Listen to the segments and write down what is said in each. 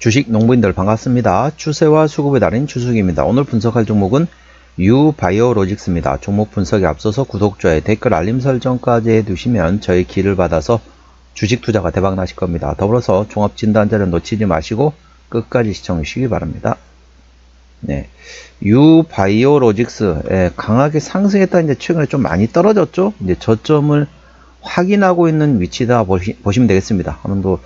주식 농부인들 반갑습니다. 추세와 수급의 달인 추수기입니다. 오늘 분석할 종목은 유바이오로직스입니다. 종목 분석에 앞서서 구독자의 댓글 알림 설정까지 해두시면 저희 길을 받아서 주식 투자가 대박 나실 겁니다. 더불어서 종합 진단자를 놓치지 마시고 끝까지 시청해 주시기 바랍니다. 네. 유바이오로직스 예, 강하게 상승했다 이제 최근에 좀 많이 떨어졌죠. 이제 저점을 확인하고 있는 위치다 보시, 보시면 되겠습니다. 어느 정도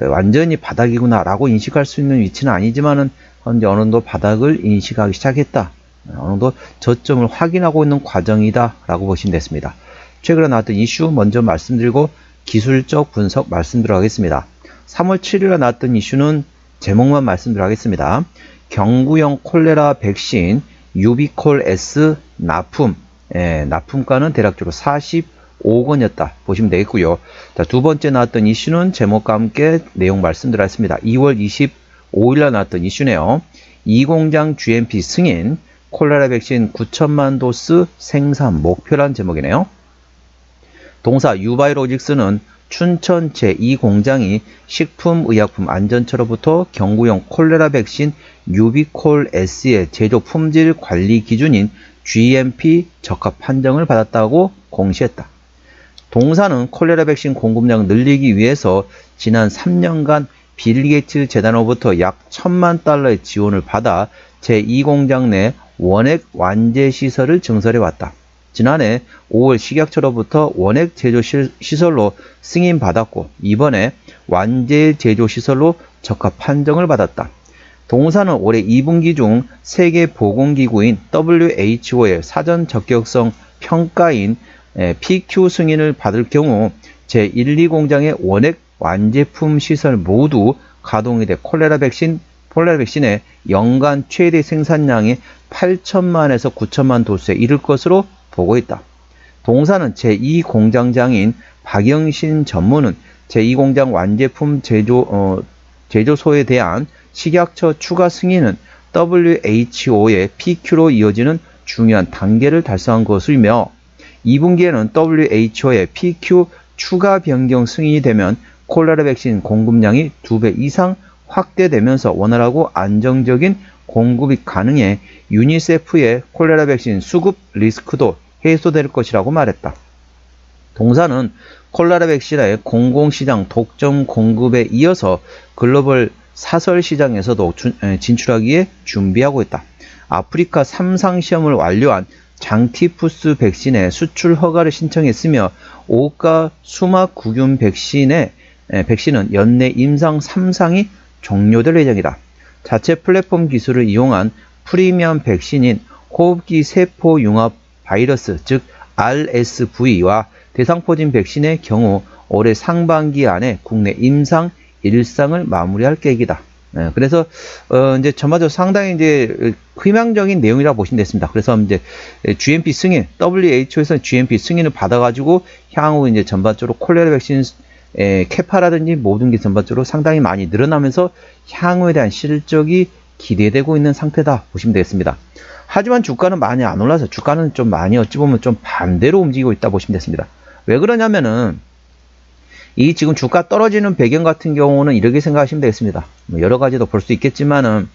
완전히 바닥이구나라고 인식할 수 있는 위치는 아니지만은 현재 어느 정도 바닥을 인식하기 시작했다. 어느 정도 저점을 확인하고 있는 과정이다라고 보시면 됐습니다. 최근에 나왔던 이슈 먼저 말씀드리고 기술적 분석 말씀드리겠습니다. 3월 7일에 나왔던 이슈는 제목만 말씀드리겠습니다. 경구용 콜레라 백신 유비콜 S 납품 예, 납품가는 대략적으로 45억 원이었다 보시면 되겠고요. 자, 두 번째 나왔던 이슈는 제목과 함께 내용 말씀드렸습니다. 2월 25일에 나왔던 이슈네요. 이 공장 GMP 승인 콜레라 백신 9천만 도스 생산 목표란 제목이네요. 동사 유바이로직스는 춘천 제2공장이 식품의약품 안전처로부터 경구용 콜레라 백신 유비콜 S의 제조 품질 관리 기준인 GMP 적합 판정을 받았다고 공시했다. 동사는 콜레라 백신 공급량 늘리기 위해서 지난 3년간 빌 게이츠 재단으로부터 약 1천만 달러의 지원을 받아 제2공장 내 원액 완제 시설을 증설해 왔다. 지난해 5월 식약처로부터 원액 제조 시설로 승인 받았고 이번에 완제 제조 시설로 적합 판정을 받았다. 동사는 올해 2분기 중 세계 보건기구인 WHO의 사전 적격성 평가인 PQ 승인을 받을 경우 제1, 2공장의 원액 완제품 시설 모두 가동이 돼 콜레라 백신 콜레라 백신의 연간 최대 생산량이 8천만에서 9천만 도수에 이를 것으로 보고 있다. 동사는 제2공장장인 박영신 전무는 제2공장 완제품 제조, 어, 제조소에 대한 식약처 추가 승인은 WHO의 PQ로 이어지는 중요한 단계를 달성한 것이며 2분기에는 WHO의 PQ 추가 변경 승인이 되면 콜레라 백신 공급량이 2배 이상 확대되면서 원활하고 안정적인 공급이 가능해 유니세프의 콜레라 백신 수급 리스크도 해소될 것이라고 말했다. 동사는 콜레라 백신의 공공시장 독점 공급에 이어서 글로벌 사설 시장에서도 진출하기에 준비하고 있다. 아프리카 3상 시험을 완료한 장티푸스 백신의 수출 허가를 신청했으며 오가 수막 구균 백신의 백신은 연내 임상 3상이 종료될 예정이다. 자체 플랫폼 기술을 이용한 프리미엄 백신인 호흡기 세포 융합 바이러스 즉 RSV와 대상포진 백신의 경우 올해 상반기 안에 국내 임상 1상을 마무리할 계획이다. 네, 그래서 어 이제 전반적으로 상당히 이제 희망적인 내용이라 고 보시면 됐습니다. 그래서 이제 GMP 승인, WHO에서 GMP 승인을 받아가지고 향후 이제 전반적으로 콜레라 백신 에, 캐파라든지 모든 게 전반적으로 상당히 많이 늘어나면서 향후에 대한 실적이 기대되고 있는 상태다 보시면 되겠습니다. 하지만 주가는 많이 안 올라서 주가는 좀 많이 어찌 보면 좀 반대로 움직이고 있다 보시면 됐습니다. 왜 그러냐면은 이 지금 주가 떨어지는 배경 같은 경우는 이렇게 생각하시면 되겠습니다. 뭐 여러 가지도 볼 수 있겠지만은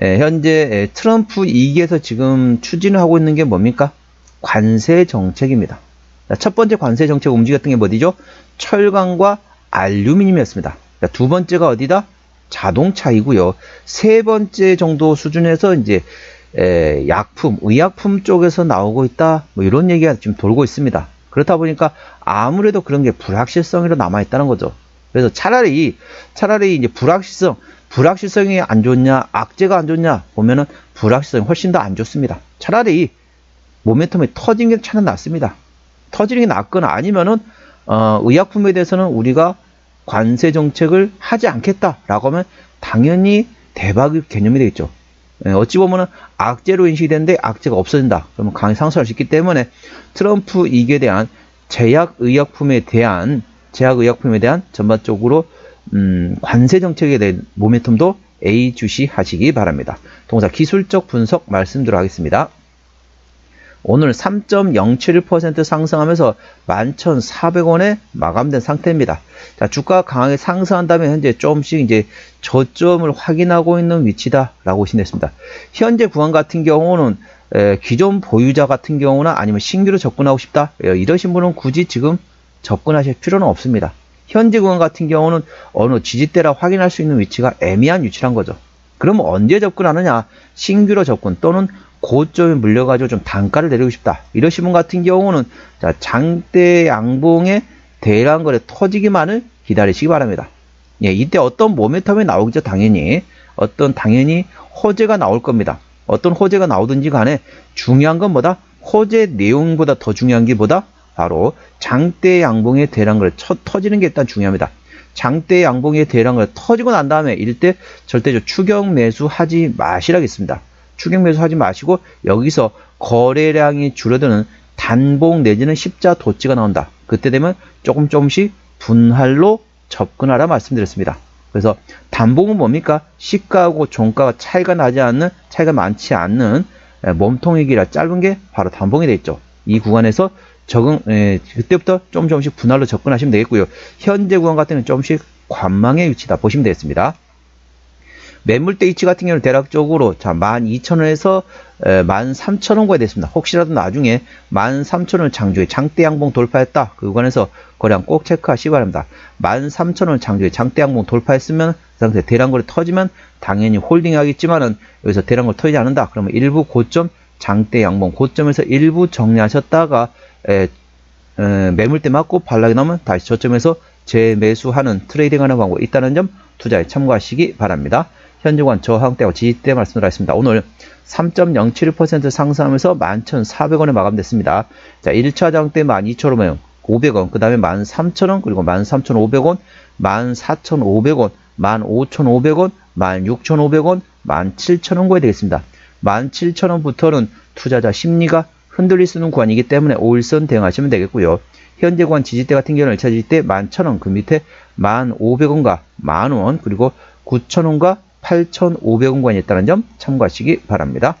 에, 현재 에, 트럼프 2기에서 지금 추진하고 있는 게 뭡니까? 관세 정책입니다. 첫 번째 관세 정책 움직였던 게 뭐죠? 철강과 알루미늄이었습니다. 두 번째가 어디다? 자동차이고요. 세 번째 정도 수준에서 이제 에, 약품, 의약품 쪽에서 나오고 있다. 뭐 이런 얘기가 지금 돌고 있습니다. 그렇다 보니까 아무래도 그런 게 불확실성으로 남아 있다는 거죠. 그래서 차라리 차라리 이제 불확실성, 불확실성이 안 좋냐, 악재가 안 좋냐 보면은 불확실성이 훨씬 더 안 좋습니다. 차라리 모멘텀이 터진 게 차라리 낫습니다. 터지는 게 낫거나 아니면은 어, 의약품에 대해서는 우리가 관세 정책을 하지 않겠다라고 하면 당연히 대박의 개념이 되겠죠. 예, 어찌 보면은 악재로 인식이 되는데 악재가 없어진다. 그러면 강히 상승할 수 있기 때문에 트럼프 이게 대한 제약 의약품에 대한 제약 의약품에 대한 전반적으로 음, 관세 정책에 대한 모멘텀도 A 주시 하시기 바랍니다. 동사 기술적 분석 말씀드려 하겠습니다. 오늘 3.07% 상승하면서 11,400원에 마감된 상태입니다. 자, 주가가 강하게 상승한다면 현재 조금씩 이제 저점을 확인하고 있는 위치다라고 신냈습니다. 현재 구간 같은 경우는 에, 기존 보유자 같은 경우나 아니면 신규로 접근하고 싶다 에, 이러신 분은 굳이 지금 접근하실 필요는 없습니다. 현재 구간 같은 경우는 어느 지지대라 확인할 수 있는 위치가 애매한 위치란 거죠. 그러면 언제 접근하느냐? 신규로 접근 또는 고점에 물려가지고 좀 단가를 내리고 싶다. 이러신 분 같은 경우는 자, 장대 양봉의 대량 거래 터지기만을 기다리시기 바랍니다. 예, 이때 어떤 모멘텀이 나오겠죠, 당연히. 어떤 당연히 호재가 나올 겁니다. 어떤 호재가 나오든지 간에 중요한 건 뭐다? 호재 내용보다 더 중요한 게 뭐다? 바로 장대 양봉의 대량 거래 쳐, 터지는 게 일단 중요합니다. 장대 양봉의 대량 거래 터지고 난 다음에 이때 절대적 추격 매수 하지 마시라겠습니다. 추격 매수 하지 마시고 여기서 거래량이 줄어드는 단봉 내지는 십자 도치가 나온다. 그때 되면 조금 조금씩 분할로 접근하라 말씀드렸습니다. 그래서 단봉은 뭡니까? 시가하고 종가가 차이가 나지 않는 차이가 많지 않는 몸통의 길이 짧은 게 바로 단봉이 되겠죠. 이 구간에서 적응 에, 그때부터 좀 조금씩 분할로 접근하시면 되겠고요. 현재 구간 같은 경우는 조금씩 관망의 위치다 보시면 되겠습니다. 매물대 위치 같은 경우는 대략적으로 자 12,000원에서 13,000원까지 됐습니다. 혹시라도 나중에 13,000원 장주에 장대 양봉 돌파했다. 그 구간에서 거래량 꼭 체크하시기 바랍니다. 13,000원 장주에 장대 양봉 돌파했으면 그 상태 대량거래 터지면 당연히 홀딩 하겠지만은 여기서 대량거래 터지지 않는다. 그러면 일부 고점 장대 양봉 고점에서 일부 정리하셨다가 에, 에, 매물대 맞고 반락이 나면 다시 저점에서 재매수하는 트레이딩하는 방법이 있다는 점 투자에 참고하시기 바랍니다. 현재관 저항대와 지지대 말씀을 하겠습니다. 오늘 3.07% 상승하면서 11,400원에 마감됐습니다. 자, 1차 장대 12,500원, 500원, 그 다음에 13,000원, 그리고 13,500원, 14,500원, 15,500원, 16,500원, 17,000원고에 되겠습니다. 17,000원부터는 투자자 심리가 흔들릴 수 있는 구간이기 때문에 5일선 대응하시면 되겠고요. 현재 구간 지지대 같은 경우는 1차 지지대 11,000원, 그 밑에 1,500원과 만원, 그리고 9,000원과 8,500원권이 있다는 점 참고하시기 바랍니다.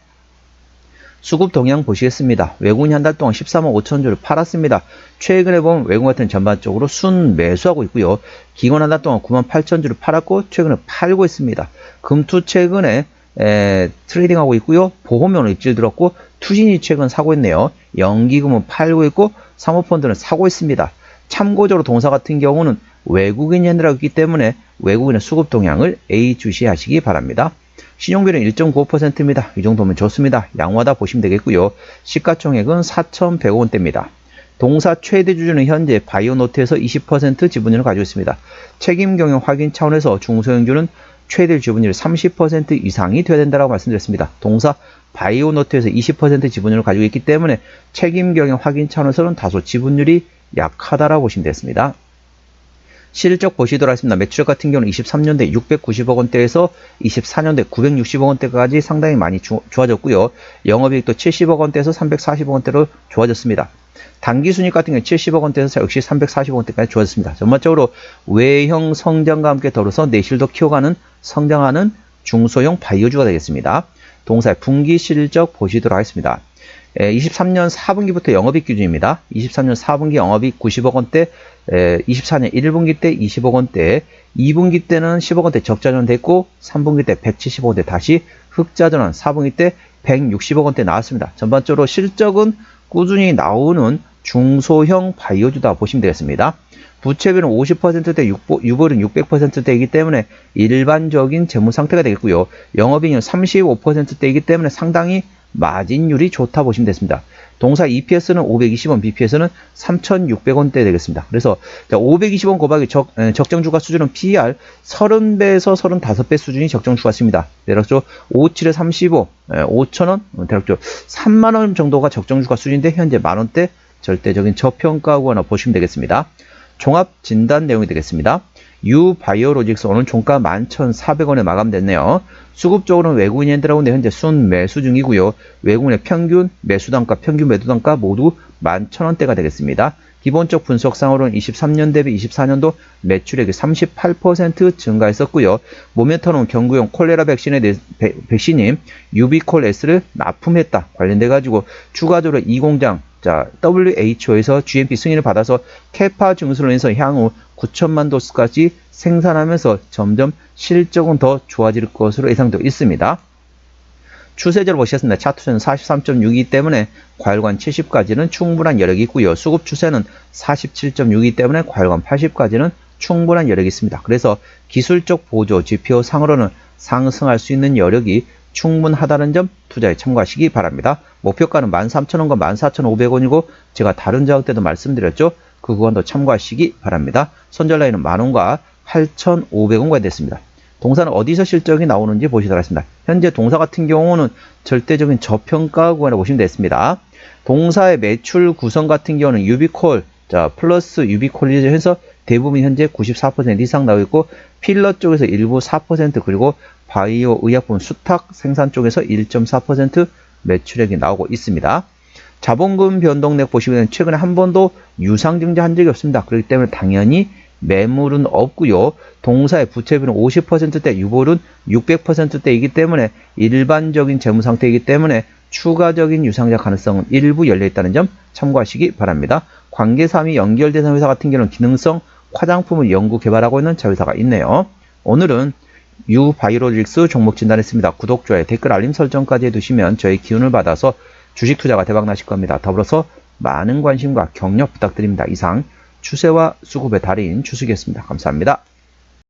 수급 동향 보시겠습니다. 외국인이 한 달 동안 13만 5천 주를 팔았습니다. 최근에 보면 외국 같은 전반적으로 순 매수하고 있고요. 기관 한 달 동안 9만 8천 주를 팔았고 최근에 팔고 있습니다. 금투 최근에 에, 트레이딩하고 있고요. 보험료는 입질 들었고 투신이 최근 사고 있네요. 연기금은 팔고 있고 사모펀드는 사고 있습니다. 참고적으로 동사 같은 경우는 외국인이 핸들하고 있기 때문에 외국인의 수급 동향을 A 주시하시기 바랍니다. 신용비는 1.95%입니다. 이 정도면 좋습니다. 양호하다 보시면 되겠고요. 시가총액은 4,100원대입니다. 동사 최대 주주는 현재 바이오노트에서 20% 지분율을 가지고 있습니다. 책임 경영 확인 차원에서 중소형주는 최대 지분율 30% 이상이 되어야 된다고 말씀드렸습니다. 동사 바이오노트에서 20% 지분율을 가지고 있기 때문에 책임 경영 확인 차원에서는 다소 지분율이 약하다라고 보시면 되겠습니다. 실적 보시도록 하겠습니다. 매출 같은 경우는 23년대 690억 원대에서 24년대 960억 원대까지 상당히 많이 주, 좋아졌고요. 영업이익도 70억 원대에서 340억 원대로 좋아졌습니다. 단기순익 같은 경우 70억 원대에서 역시 340억 원대까지 좋아졌습니다. 전반적으로 외형 성장과 함께 더불어서 내실도 키워가는 성장하는 중소형 바이오주가 되겠습니다. 동사의 분기 실적 보시도록 하겠습니다. 23년 4분기부터 영업이익 기준입니다. 23년 4분기 영업이익 90억 원대, 24년 1분기 때 20억 원대, 2분기 때는 10억 원대 적자전 됐고 3분기 때 170억 원대 다시 흑자전환, 4분기 때 160억 원대 나왔습니다. 전반적으로 실적은 꾸준히 나오는 중소형 바이오주다 보시면 되겠습니다. 부채비는 50%대, 유보는 600%대이기 때문에 일반적인 재무 상태가 되겠고요. 영업이익은 35%대이기 때문에 상당히 마진율이 좋다 보시면 되겠습니다. 동사 EPS는 520원, BPS는 3,600원대 되겠습니다. 그래서 520원 고박이 적, 적정 주가 수준은 PER 30배에서 35배 수준이 적정 주가 수입니다. 대략적으로 57에 35, 5,000원, 대략적으로 3만원 정도가 적정 주가 수준인데 현재 만원대 절대적인 저평가하거나 보시면 되겠습니다. 종합 진단 내용이 되겠습니다. 유바이오로직스 오늘 종가 11,400원에 마감됐네요. 수급적으로는 외국인이 핸들하고있는데 현재 순 매수 중이고요. 외국인의 평균 매수 단가, 평균 매도 단가 모두 11,000원대가 되겠습니다. 기본적 분석상으로는 23년 대비 24년도 매출액이 38% 증가했었고요. 모멘텀은 경구용 콜레라 백신에 대해 배- 백신인 유비콜 S를 납품했다 관련돼 가지고 추가적으로 이 공장 자 WHO에서 GMP 승인을 받아서 캐파 증수로 인해서 향후 9천만 도스까지 생산하면서 점점 실적은 더 좋아질 것으로 예상되고 있습니다. 추세적으로 보시겠습니다. 차트는 43.6이기 때문에 과열관 70까지는 충분한 여력이 있고요. 수급 추세는 47.6이기 때문에 과열관 80까지는 충분한 여력이 있습니다. 그래서 기술적 보조 지표 상으로는 상승할 수 있는 여력이 충분하다는 점 투자에 참고하시기 바랍니다. 목표가는 13,000원과 14,500원이고 제가 다른 자격 때도 말씀드렸죠. 그 구간도 참고하시기 바랍니다. 손절 라인은 만원과 8,500원까지 됐습니다. 동사는 어디서 실적이 나오는지 보시도록 하겠습니다. 현재 동사 같은 경우는 절대적인 저평가 구간에 보시면 되겠습니다. 동사의 매출 구성 같은 경우는 유비콜, 자, 플러스 유비콜리즈 해서 대부분 현재 94% 이상 나오고 있고, 필러 쪽에서 일부 4% 그리고 바이오 의약품 수탁 생산 쪽에서 1.4% 매출액이 나오고 있습니다. 자본금 변동액 보시면 최근에 한 번도 유상 증자한 적이 없습니다. 그렇기 때문에 당연히 매물은 없고요. 동사의 부채비는 50%대, 유볼은 600%대이기 때문에 일반적인 재무 상태이기 때문에 추가적인 유상자 가능성은 일부 열려 있다는 점 참고하시기 바랍니다. 관계사항이 연결된 회사 같은 경우는 기능성 화장품을 연구 개발하고 있는 자회사가 있네요. 오늘은 유바이로직스 종목 진단했습니다. 구독, 좋아요, 댓글, 알림 설정까지 해두시면 저희 기운을 받아서 주식 투자가 대박 나실 겁니다. 더불어서 많은 관심과 격려 부탁드립니다. 이상 추세와 수급의 달인 추석이었습니다. 감사합니다.